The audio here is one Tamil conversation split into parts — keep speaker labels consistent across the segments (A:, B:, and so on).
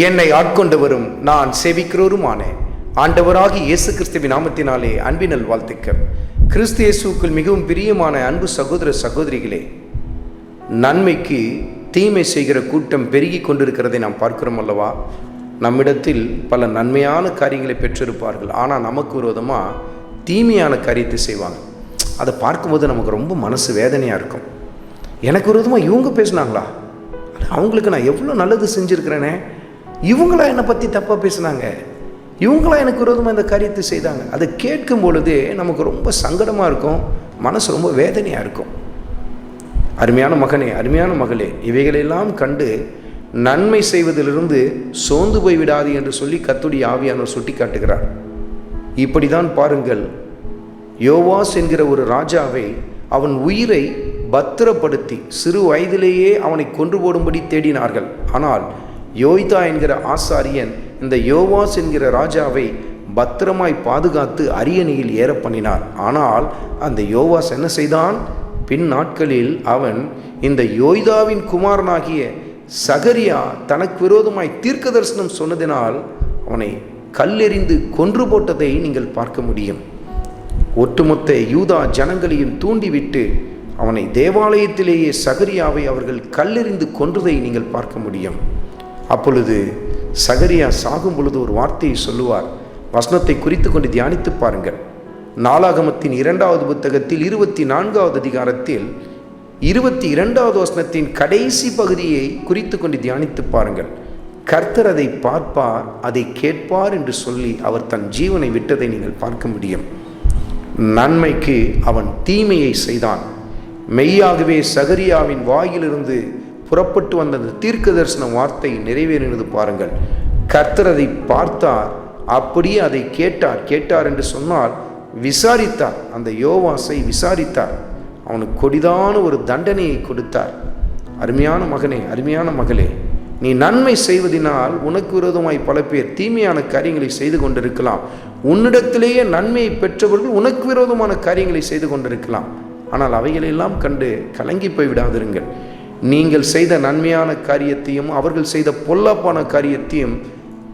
A: என்னை ஆட்கொண்டவரும் நான் சேவிக்கிறோருமான. ஆண்டவராகி இயேசு கிறிஸ்துவின் நாமத்தினாலே அன்பினல் வாழ்த்துக்கள் கிறிஸ்து இயேசுக்குள் மிகவும் பிரியமான அன்பு சகோதர சகோதரிகளே நன்மைக்கு தீமை செய்கிற கூட்டம் பெருகி கொண்டிருக்கிறதை நாம் பார்க்கிறோம் அல்லவா? நம்மிடத்தில் பல நன்மையான காரியங்களை பெற்றிருப்பார்கள். ஆனால் நமக்கு விரோதமாக தீமையான காரியத்தை செய்வாங்க. அதை பார்க்கும்போது நமக்கு ரொம்ப மனசு வேதனையாக இருக்கும். எனக்கு விரோதமாக இவங்க பேசினாங்களா? அவங்களுக்கு நான் எவ்வளோ நல்லது செஞ்சுருக்கிறேனே. இவங்களா என்னை பற்றி தப்பாக பேசுனாங்க. இவங்களா எனக்கு விரோதமாக இந்த காரியத்தை செய்தாங்க. அதை கேட்கும் பொழுதே நமக்கு ரொம்ப சங்கடமாக இருக்கும். மனசு ரொம்ப வேதனையாக இருக்கும். அருமையான மகனே அருமையான மகளே இவைகளெல்லாம் கண்டு நன்மை செய்வதிலிருந்து சோர்ந்து போய் விடாது என்று சொல்லி கத்துடைய ஆவியானவர் சுட்டி காட்டுகிறார் இப்படி தான் பாருங்கள் யோவாஸ் என்கிற ஒரு ராஜாவை அவன் உயிரை பத்திரப்படுத்தி சிறு வயதிலேயே அவனை கொன்று போடும்படி தேடினார்கள். ஆனால் யோய்தா என்கிற ஆசாரியன் இந்த யோவாஸ் என்கிற ராஜாவை பத்திரமாய் பாதுகாத்து அரியணையில் ஏற பண்ணினார் ஆனால் அந்த யோவாஸ் என்ன செய்தான்? பின் நாட்களில் அவன் இந்த யோய்தாவின் குமாரனாகிய சகரியா தனக்கு விரோதமாய் தீர்க்க தரிசனம் சொன்னதினால் அவனை கல்லெறிந்து கொன்று போட்டதை நீங்கள் பார்க்க முடியும். ஒட்டுமொத்த யூதா ஜனங்களையும் தூண்டிவிட்டு அவனை தேவாலயத்திலேயே சகரியாவை அவர்கள் கல்லெறிந்து கொன்றதை நீங்கள் பார்க்க முடியும். அப்பொழுது சகரியா சாகும் பொழுது ஒரு வார்த்தையை சொல்லுவார். வசனத்தை குறித்து கொண்டு தியானித்து பாருங்கள். நாளாகமத்தின் இரண்டாவது புத்தகத்தில் இருபத்தி நான்காவது அதிகாரத்தில் இருபத்தி இரண்டாவது வசனத்தின் கடைசி பகுதியை குறித்து கொண்டு தியானித்து பாருங்கள். கர்த்தர் அதை பார்ப்பார் அதை கேட்பார் என்று சொல்லி அவர் தன் ஜீவனை விட்டதை நீங்கள் பார்க்க முடியும். நன்மைக்கு அவன் தீமையை செய்தான். மெய்யாகவே சகரியாவின் வாயிலிருந்து புறப்பட்டு வந்த அந்த தீர்க்க தரிசன வார்த்தை நிறைவேறினது பாருங்கள். கர்த்தர் அதை பார்த்தார். அப்படியே அதை கேட்டார். கேட்டார் என்று சொன்னால் விசாரித்தார். அந்த யோவாசை விசாரித்தார். அவனுக்கு கொடிதான ஒரு தண்டனையை கொடுத்தார். அருமையான மகனே அருமையான மகளே நீ நன்மை செய்வதனால் உனக்கு விரோதமாய் பல பேர் தீமையான காரியங்களை செய்து கொண்டிருக்கலாம். உன்னிடத்திலேயே நன்மையை பெற்றவர்கள் உனக்கு விரோதமான காரியங்களை செய்து கொண்டிருக்கலாம். ஆனால் அவைகளெல்லாம் கண்டு கலங்கி போய் விடாதிருங்கள். நீங்கள் செய்த நன்மையான காரியத்தையும் அவர்கள் செய்த பொல்லாப்பான காரியத்தையும்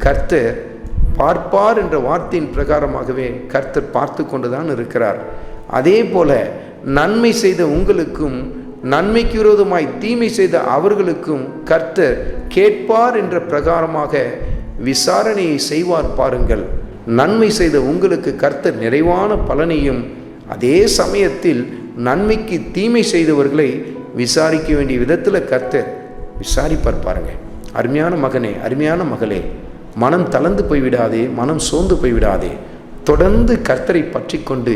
A: கர்த்தர் பார்ப்பார் என்ற வார்த்தையின் பிரகாரமாகவே கர்த்தர் பார்த்து கொண்டுதான் இருக்கிறார். அதே போல நன்மை செய்த உங்களுக்கும் நன்மைக்கு விரோதமாய் தீமை செய்த அவர்களுக்கும் கர்த்தர் கேட்பார் என்ற பிரகாரமாக விசாரணையை செய்வார் பாருங்கள். நன்மை செய்த உங்களுக்கு கர்த்தர் நிறைவான பலனையும் அதே சமயத்தில் நன்மைக்கு தீமை செய்தவர்களை விசாரிக்க வேண்டிய விதத்தில் கர்த்தர் விசாரிப்பார் பாருங்க. அருமையான மகனே அருமையான மகளே மனம் தளர்ந்து போய்விடாதே மனம் சோர்ந்து போய்விடாதே. தொடர்ந்து கர்த்தரை பற்றி கொண்டு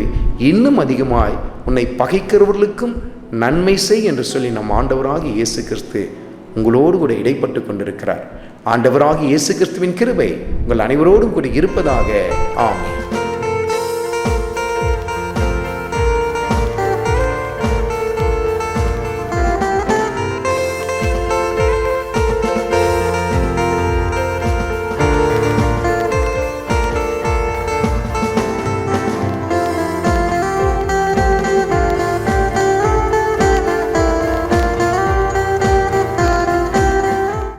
A: இன்னும் அதிகமாய் உன்னை பகைக்கிறவர்களுக்கும் நன்மை செய் என்று சொல்லி நம் ஆண்டவராகி இயேசு கிறிஸ்து உங்களோடு கூட இடைப்பட்டு கொண்டிருக்கிறார். ஆண்டவராகி இயேசு கிறிஸ்துவின் கிருபை உங்கள் அனைவரோடும் கூட இருப்பதாக. ஆமாம்